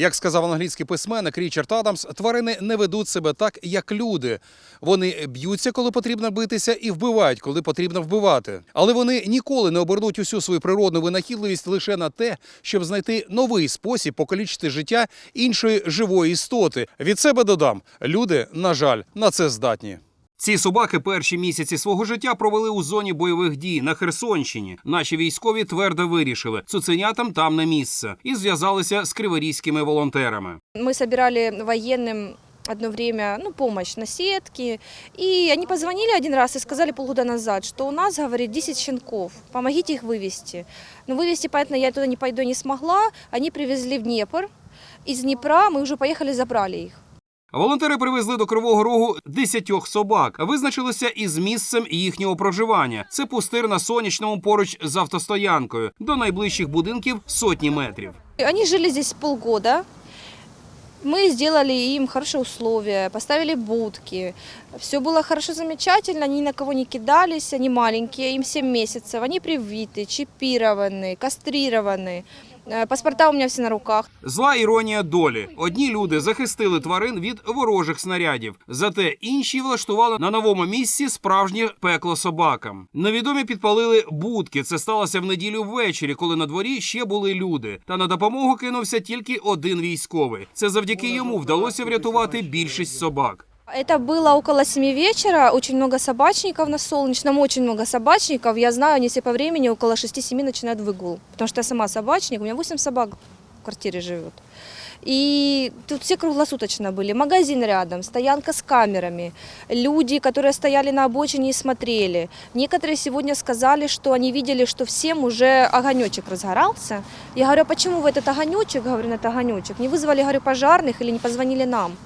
Як сказав англійський письменник Річард Адамс, тварини не ведуть себе так, як люди. Вони б'ються, коли потрібно битися, і вбивають, коли потрібно вбивати. Але вони ніколи не обернуть усю свою природну винахідливість лише на те, щоб знайти новий спосіб покалічити життя іншої живої істоти. Від себе додам: люди, на жаль, на це здатні. Ці собаки перші місяці свого життя провели у зоні бойових дій на Херсонщині. Наші військові твердо вирішили, цуценятам там не місце, і зв'язалися з криворізькими волонтерами. Мы собирали военным одно время ну, помощь на сетки. И они позвонили один раз и сказали полгода назад, что у нас, говорит, 10 щенков, помогите их вывести. Но вывести, понятно, я туда не пойду не смогла. Они привезли в Днепр. Из Днепра мы уже поехали, забрали их. Волонтери привезли до Кривого Рогу десятьох собак. Визначилися із місцем їхнього проживання. Це пустир на сонячному поруч з автостоянкою. До найближчих будинків сотні метрів. Они жили здесь полгода. Мы сделали им хорошие условия, поставили будки. Все было хорошо, замечательно, они ни на кого не кидались, они маленькие, им 7 месяцев, они привиты, чипированы, кастрированы. Э, Паспорта у меня все на руках. Зла іронія долі. Одні люди захистили тварин від ворожих снарядів, зате інші влаштували на новому місці справжнє пекло собакам. Невідомі підпалили будки. Це сталося в неділю ввечері, коли на дворі ще були люди. Та на допомогу кинувся тільки один військовий. Це завдяки йому вдалося врятувати більшість собак. Это было около 7 вечера, очень много собачников на Солнечном, очень много собачников. Я знаю, они все по времени около 6-7 начинают выгул, потому что я сама собачник, у меня 8 собак в квартире живет. И тут все круглосуточно были. Магазин рядом, стоянка с камерами, люди, которые стояли на обочине и смотрели. Некоторые сегодня сказали, что они видели, что всем уже огонечек разгорался. Я говорю, а почему вы этот огонечек, говорю, на этот огонечек, не вызвали, говорю, пожарных или не позвонили нам?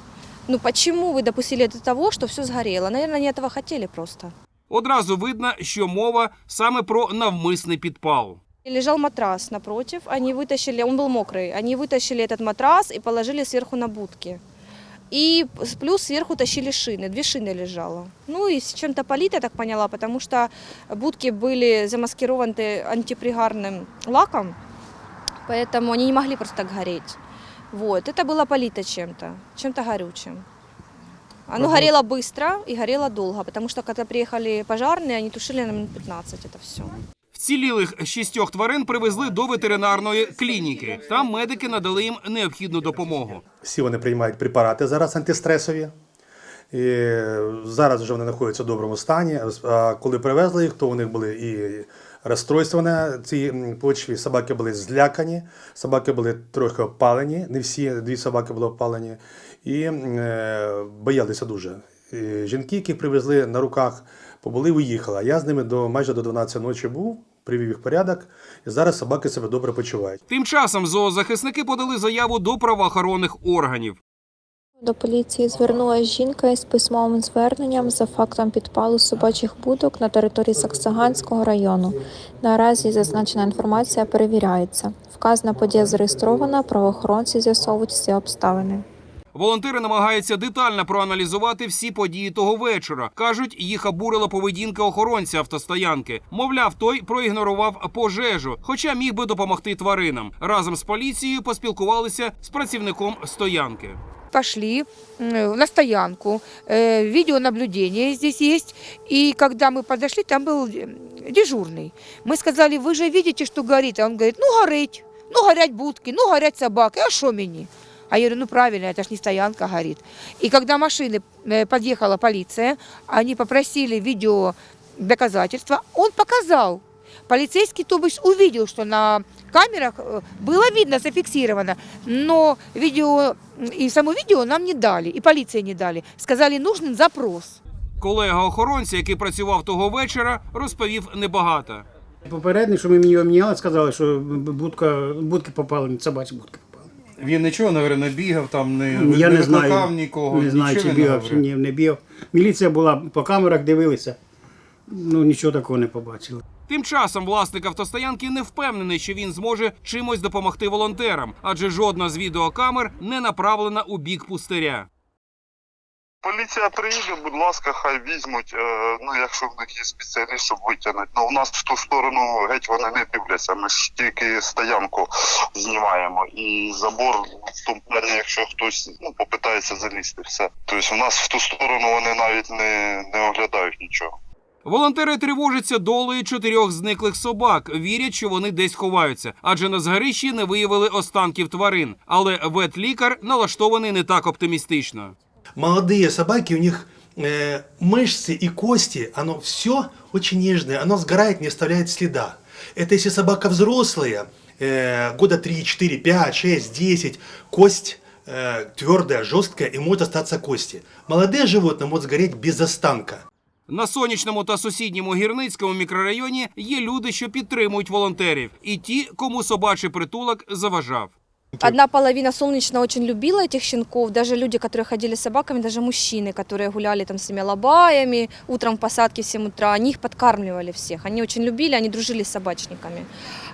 Ну почему вы допустили до того, что все сгорело? Наверное, они этого хотели просто. Одразу видно, що мова саме про навмисний підпал. Лежал матрас напротив, они вытащили, он был мокрый, они вытащили этот матрас и положили сверху на будки. И с- плюс сверху тащили шины, две шины лежало. Ну и с чем-то полито, я так поняла, потому что будки были замаскированы антипригарным лаком, поэтому они не могли просто так гореть. Вот, это было полито чем-то, чем-то горючим. Оно горело быстро и горело долго, потому что когда приехали пожарные, они тушили на минут 15 это все. Вцілілих шістьох тварин привезли до ветеринарної клініки. Там медики надали їм необхідну допомогу. Всі вони приймають препарати зараз антистресові. І зараз вже вони знаходяться в доброму стані. А коли привезли їх, то у них були і розстройства на цій почві. Собаки були злякані, собаки були трохи опалені. Не всі дві собаки були опалені, і е, боялися дуже. Жінки, які привезли на руках, побули, уїхали. Я з ними до майже до 12 ночі був, привів їх порядок, і зараз собаки себе добре почувають. Тим часом зоозахисники подали заяву до правоохоронних органів. До поліції звернулася жінка із письмовим зверненням за фактом підпалу собачих будок на території Саксаганського району. Наразі зазначена інформація перевіряється. Вказана подія зареєстрована, правоохоронці з'ясовують всі обставини. Волонтери намагаються детально проаналізувати всі події того вечора. кажуть, їх обурила поведінка охоронця автостоянки. Мовляв, той проігнорував пожежу, хоча міг би допомогти тваринам. Разом з поліцією поспілкувалися з працівником стоянки. Пошли на стоянку. Э, Видеонаблюдение здесь есть. И когда мы подошли, там был э, дежурный. Мы сказали, вы же видите, что горит. А он говорит, ну горить, ну горять будки, ну горять собаки, а что мне? А я говорю, ну правильно, это ж не стоянка горит. И когда машины э, подъехала полиция, они попросили видео доказательства, он показал. Полицейский, то бишь, увидел, что на камерах э, было видно, зафиксировано, но видео и само видео нам не дали, и полиция не дали. Сказали, нужен запрос. Колега охоронця, який працював того вечора, розповів небагато. Попередник, що ми мені обміняли, сказали, що будка, будки попали, собачі будки попали. Він нічого навіть, не бігав, там не, Я не знаю, викликав нікого. не знаю, нічого чи не бігав, чи говорив. ні, не бігав. Міліція була, по камерах дивилися, ну нічого такого не побачили. Тим часом власник автостоянки не впевнений, що він зможе чимось допомогти волонтерам, адже жодна з відеокамер не направлена у бік пустиря. Поліція приїде, будь ласка, хай візьмуть, е, ну якщо в них є спеціаліст, щоб витягнути. Ну, у нас в ту сторону геть вони не дивляться. Ми ж тільки стоянку знімаємо. І забор в тому плані, якщо хтось ну, попитається залізти, все. Тобто у нас в ту сторону вони навіть не, не оглядають нічого. Волонтери тривожаться долею чотирьох зниклих собак. Вірять, що вони десь ховаються, адже на згарищі не виявили останків тварин. Але ветлікар налаштований не так оптимістично. Молодые собаки, у них э, мышцы и кости, оно все очень нежное, оно сгорает, не оставляет следа. Это если собака взрослая, э, года 3, 4, 5, 6, 10, кость э, твердая, жесткая и могут остаться кости. Молодые животные могут сгореть без останка. На сонячному та сусідньому гірницькому мікрорайоні є люди, що підтримують волонтерів, і ті, кому собачий притулок заважав. Одна половина Солнечного очень любила этих щенков, даже люди, которые ходили с собаками, даже мужчины, которые гуляли там с этими лобаями, утром в посадке в 7 утра, они их подкармливали всех, они очень любили, они дружили с собачниками.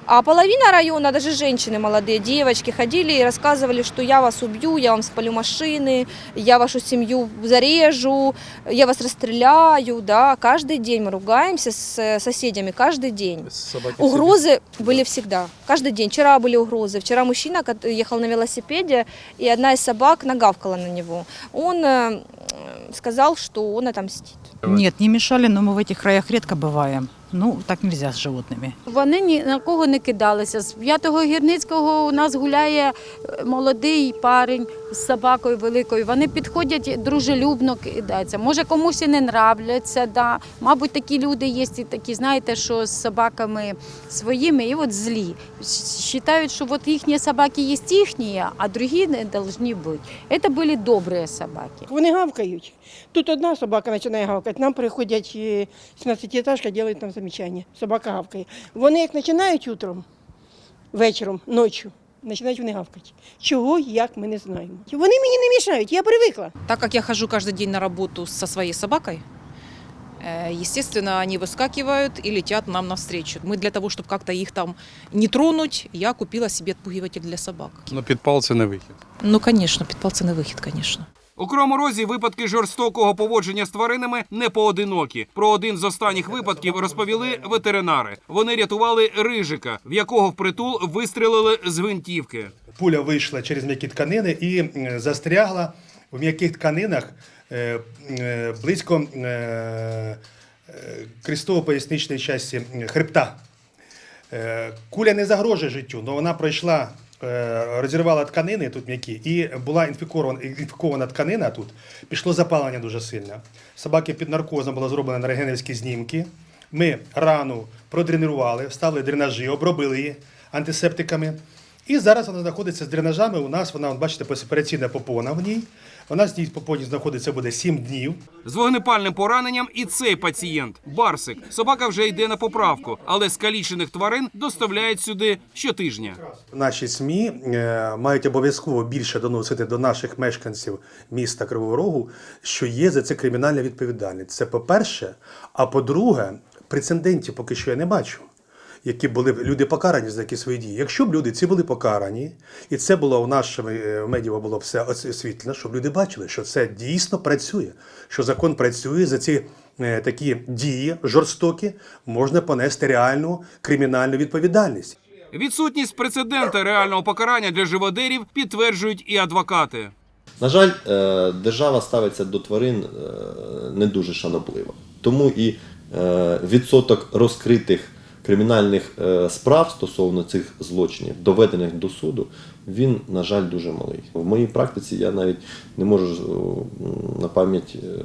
А половина района, даже женщины молодые, девочки ходили и рассказывали, что я вас убью, я вам спалю машины, я вашу семью зарежу, я вас расстреляю, да, каждый день мы ругаемся с соседями, каждый день. Угрозы были всегда, каждый день. Вчера были угрозы. Вчера мужчина кот- ехал на велосипеде, и одна из собак нагавкала на него. Он э, сказал, что он отомстит. Нет, не мешали, но мы в этих краях редко бываем. Ну, так нельзя с животными. Вони ні на кого не кидалися. З п'ятого гірницького у нас гуляє е, молодий парень з собакою великою. Вони підходять дружелюбно кидаються. Може, комусь і не нравляться. Да. Мабуть, такі люди є, і такі, знаєте, що з собаками своїми і от злі. Вважають, що от їхні собаки є їхні, а другі не повинні бути. Це були добрі собаки. Вони гавкають. Тут одна собака починає гавкати, нам приходять е, 17-етажка, роблять нам замічання. Собака гавкає. Вони як починають утром, вечором, ночі, починають вони гавкати. Чого, як, ми не знаємо. Вони мені не мішають, я привикла. Так как я хожу каждый день на работу со своей собакой, э, естественно, они выскакивают и летят нам навстречу. Мы для того, чтобы как-то их там не тронуть, я купила себе отпугиватель для собак. Ну, підпал це не вихід. Ну, конечно, подполценный выход, конечно. У Кривому Розі випадки жорстокого поводження з тваринами не поодинокі. Про один з останніх випадків розповіли ветеринари. Вони рятували рижика, в якого впритул вистрелили з гвинтівки. Пуля вийшла через м'які тканини і застрягла в м'яких тканинах е, е, близько е, крестово-поясничної частини хребта. Куля не загрожує життю, але вона пройшла, розірвала тканини тут м'які, і була інфікована, інфікована тканина тут. Пішло запалення дуже сильне. Собаки під наркозом було на рентгенівські знімки. Ми рану продренували, вставили дренажі, обробили її антисептиками. І зараз вона знаходиться з дренажами. У нас вона, бачите, посепераційна попона в ній. Вона з ній попоні знаходиться буде 7 днів. З вогнепальним пораненням і цей пацієнт Барсик. Собака вже йде на поправку, але скалічених тварин доставляють сюди щотижня. Наші СМІ е, мають обов'язково більше доносити до наших мешканців міста Кривого Рогу, що є за це кримінальна відповідальність. Це по-перше. А по-друге, прецедентів поки що я не бачу, які були б люди покарані за такі свої дії. Якщо б люди ці були покарані, і це було в нашому е, медіа було все освітлено, щоб люди бачили, що це дійсно працює, що закон працює за ці. е, Такі дії жорстокі можна понести реальну кримінальну відповідальність. Відсутність прецедента реального покарання для живодерів підтверджують і адвокати. На жаль, е, держава ставиться до тварин е, не дуже шанобливо. Тому і е, відсоток розкритих кримінальних е, справ стосовно цих злочинів, доведених до суду, він, на жаль, дуже малий. В моїй практиці я навіть не можу е, на пам'ять е,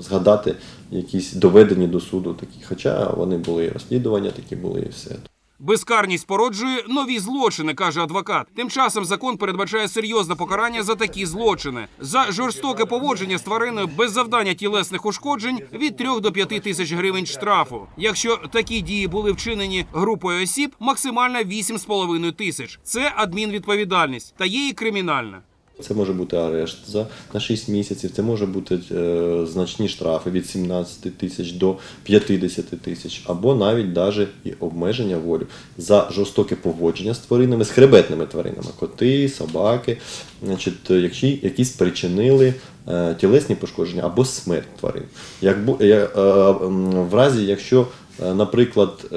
згадати якісь доведені до суду такі. Хоча вони були розслідування, такі були і все. Безкарність породжує нові злочини, каже адвокат. Тим часом закон передбачає серйозне покарання за такі злочини. За жорстоке поводження з твариною без завдання тілесних ушкоджень від 3 до 5 тисяч гривень штрафу. Якщо такі дії були вчинені групою осіб, максимально 8,5 тисяч. Це адмінвідповідальність та є і кримінальна. Це може бути арешт за на 6 місяців, це може бути е, значні штрафи від 17 тисяч до 50 тисяч, або навіть даже і обмеження волі за жорстоке поводження з тваринами, з хребетними тваринами, коти, собаки, значить, е, якщо якісь причинили е, тілесні пошкодження або смерть тварин. Як, бу- е, в разі, якщо е, наприклад, е,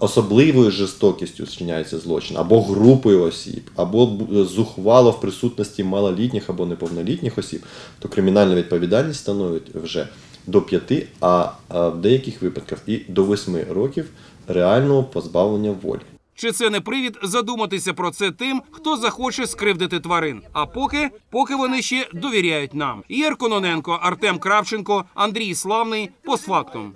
особливою жорстокістю вчиняється злочин, або групою осіб, або зухвало в присутності малолітніх або неповнолітніх осіб, то кримінальна відповідальність становить вже до 5, а в деяких випадках і до 8 років реального позбавлення волі. Чи це не привід задуматися про це тим, хто захоче скривдити тварин? А поки, поки вони ще довіряють нам. Ігор Кононенко, Артем Кравченко, Андрій Славний, постфактум.